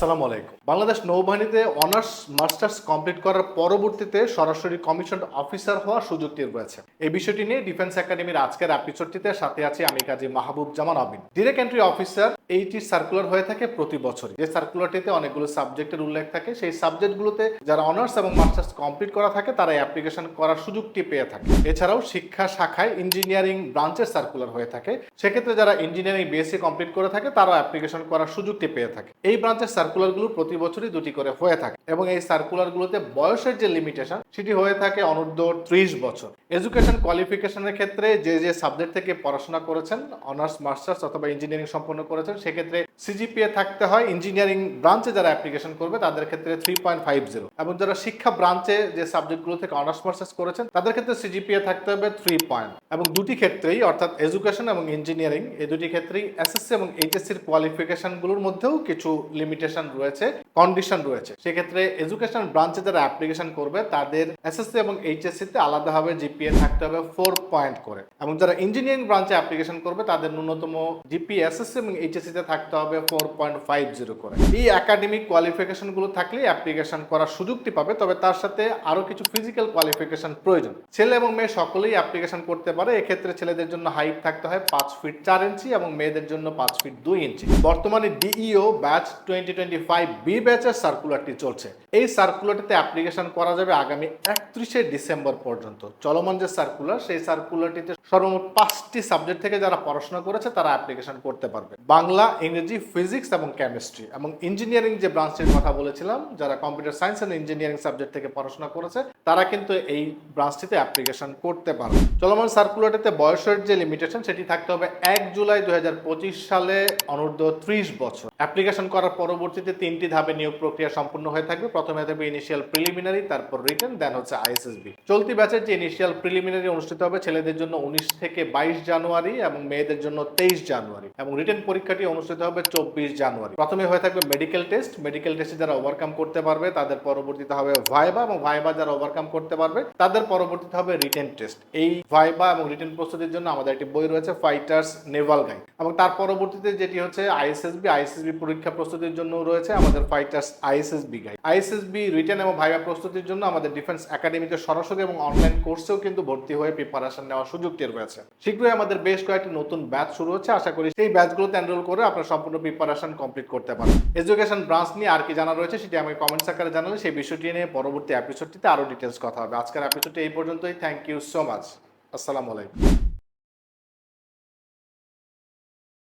আসসালামু আলাইকুম। বাংলাদেশ নৌবাহিনীতে অনার্স, মাস্টার্স কমপ্লিট করার পরবর্তীতে সরাসরি কমিশন অফিসার হওয়ার সুযোগটি রয়েছে। এই বিষয়টি নিয়ে ডিফেন্স একাডেমির আজকের এপিসোডটিতে সাথে আছি আমি Kazi Mahbub Zaman Abin direct entry officer এইটি সার্কুলার হয়ে থাকে প্রতি বছরই। যে সার্কুলারটিতে অনেকগুলো সাবজেক্টের উল্লেখ থাকে, সেই সাবজেক্টগুলোতে যারা অনার্স এবং মাস্টার্স কমপ্লিট করা থাকে, তারা অ্যাপ্লিকেশন করার সুযোগটি পেয়ে থাকে। এছাড়াও শিক্ষা শাখায় ইঞ্জিনিয়ারিং ব্রাঞ্চের সার্কুলার হয়ে থাকে। সেক্ষেত্রে যারা ইঞ্জিনিয়ারিং বিএসসি কমপ্লিট করে থাকে, তারাও অ্যাপ্লিকেশন করার সুযোগটি পেয়ে থাকে। এই ব্রাঞ্চের সার্কুলারগুলো প্রতি বছরই দুটি করে হয়ে থাকে এবং এই সার্কুলারগুলোতে বয়সের যে লিমিটেশন সেটি হয়ে থাকে অনূর্ধ্ব ত্রিশ বছর। এডুকেশন কোয়ালিফিকেশনের ক্ষেত্রে যে যে সাবজেক্ট থেকে পড়াশোনা করেছেন অনার্স মাস্টার্স অথবা ইঞ্জিনিয়ারিং সম্পন্ন করেছেন সেক্ষেত্রে সিজিপিএ থাকতে হয় ইঞ্জিনিয়ারিং ব্রাঞ্চে যারা অ্যাপ্লিকেশন করবে, তাদের ক্ষেত্রে থ্রি পয়েন্ট ফাইভ জিরো এবং যারা শিক্ষা ব্রাঞ্চে যে সাবজেক্টগুলো থেকে অনার্স মার্সেস করেছেন, তাদের ক্ষেত্রে সিজিপিএ থাকতে হবে থ্রি পয়েন্ট এবং দুটি ক্ষেত্রেই, অর্থাৎ এডুকেশন এবং ইঞ্জিনিয়ারিং এই দুটি ক্ষেত্রেই এসএসসি এবং এইচএসসির কোয়ালিফিকেশনগুলোর মধ্যেও কিছু লিমিটেশন রয়েছে। কন্ডিশন রয়েছে। সেক্ষেত্রে এডুকেশন ব্রাঞ্চে যারা অ্যাপ্লিকেশন করবে, তাদের এসএসসি এবং এইচএসসি তে আলাদাভাবে জিপিএ থাকতে হবে ফোর পয়েন্ট করে। এবং যারা ইঞ্জিনিয়ারিং ব্রাঞ্চে অ্যাপ্লিকেশন করবে, তাদের ন্যূনতম জিপি এসএসসি এবং এইচএসসি তে থাকতে হবে ফোর পয়েন্ট ফাইভ জিরো করে। এই একাডেমিক কোয়ালিফিকেশনগুলো থাকলে অ্যাপ্লিকেশন করার সুযোগটি পাবে, তবে তার সাথে আরও কিছু ফিজিক্যাল কোয়ালিফিকেশন প্রয়োজন। ছেলে এবং মেয়ে সকলেই অ্যাপ্লিকেশন করতে পারে, এক্ষেত্রে ছেলেদের জন্য হাইট থাকতে হয় পাঁচ ফিট চার ইঞ্চি এবং মেয়েদের জন্য পাঁচ ফিট দুই ইঞ্চি বর্তমানে DEO batch twenty twenty five B ব্যাচের সার্কুলারটি চলছে। এই সার্কুলারটিতে অ্যাপ্লিকেশন করা যাবে আগামী একত্রিশে ডিসেম্বর পর্যন্ত। চলমান যে সার্কুলার সেই সার্কুলারটিতে সর্বমোট পাঁচটি সাবজেক্ট থেকে যারা পড়াশোনা করেছে, তারা অ্যাপ্লিকেশন করতে পারবে। বাংলা, ইংরেজি ফিজিক্স এবং কেমিস্ট্রি এবং ইঞ্জিনিয়ারিং যে ব্রাঞ্চের কথা বলেছিলাম, যারা computer science and engineering subject থেকে পড়াশোনা করেছে, তারা কিন্তু এই ব্রাঞ্চটিতে অ্যাপ্লিকেশন করতে পারবে। চলমান সার্কুলারটিতে বয়সের যে লিমিটেশন সেটি থাকতে হবে এক জুলাই দুই হাজার পঁচিশ সালে অনূর্ধ্ব ত্রিশ বছর। অ্যাপ্লিকেশন করার পরবর্তীতে তিনটি ধাপে নিয়োগ প্রক্রিয়া সম্পূর্ণ হয়ে থাকবে। প্রথমে থাকবে ইনিশিয়াল প্রিলিমিনারি তারপর রিটার্ন দেন হচ্ছে আইএসএসবি চলতি ব্যাচের যে ইনিশিয়াল প্রিলিমিনারি অনুষ্ঠিত হবে, ছেলেদের জন্য উনিশ থেকে বাইশ জানুয়ারি এবং মেয়েদের জন্য তেইশ জানুয়ারি এবং রিটার্ন পরীক্ষাটি অনুষ্ঠিত হবে চব্বিশ জানুয়ারি। প্রথমে হয়ে থাকবে মেডিকেল টেস্ট মেডিকেল টেস্টে যারা ওভারকাম করতে পারবে, তাদের পরবর্তীতে হবে ভাইবা এবং ভাইবা যারা ওভারকাম করতে পারবে, তাদের পরবর্তীতে হবে রিটেন টেস্ট এই ভাইবা এবং রিটেন প্রস্তুতির জন্য আমাদের একটি বই রয়েছে ফাইটার্স নেভাল গাইড এবং তার পরবর্তীতে যেটি হচ্ছে আইএসএসবি আইএসএসবি পরীক্ষা প্রস্তুতির জন্য রয়েছে, আমাদের fighters ISSB guide ISSB written এবং ভাইবা প্রস্তুতির জন্য আমাদের ডিফেন্স একাডেমিতে সরাসরি এবং অনলাইন কোর্সেও কিন্তু ভর্তি হয়ে প্রিপারেশন নেওয়ার সুযোগটি রয়েছে। শীঘ্রই আমাদের বেশ কয়েকটি নতুন ব্যাচ শুরু হচ্ছে। আশা করি সেই ব্যাচগুলোতে এনরোল করে আপনার সম্পূর্ণ প্রিপারেশন কমপ্লিট করতে পারেন এডুকেশন ব্রাঞ্চ নিয়ে আর কি জানা রয়েছে সেটি আমি কমেন্টস আকারে জানালে সেই বিষয়টি নিয়ে পরবর্তী এপিসোডটিতে আরও ডিটেলস কথা হবে। আজকের এপিসোডটি এই পর্যন্তই। থ্যাংক ইউ সো মাচ আসসালামু আলাইকুম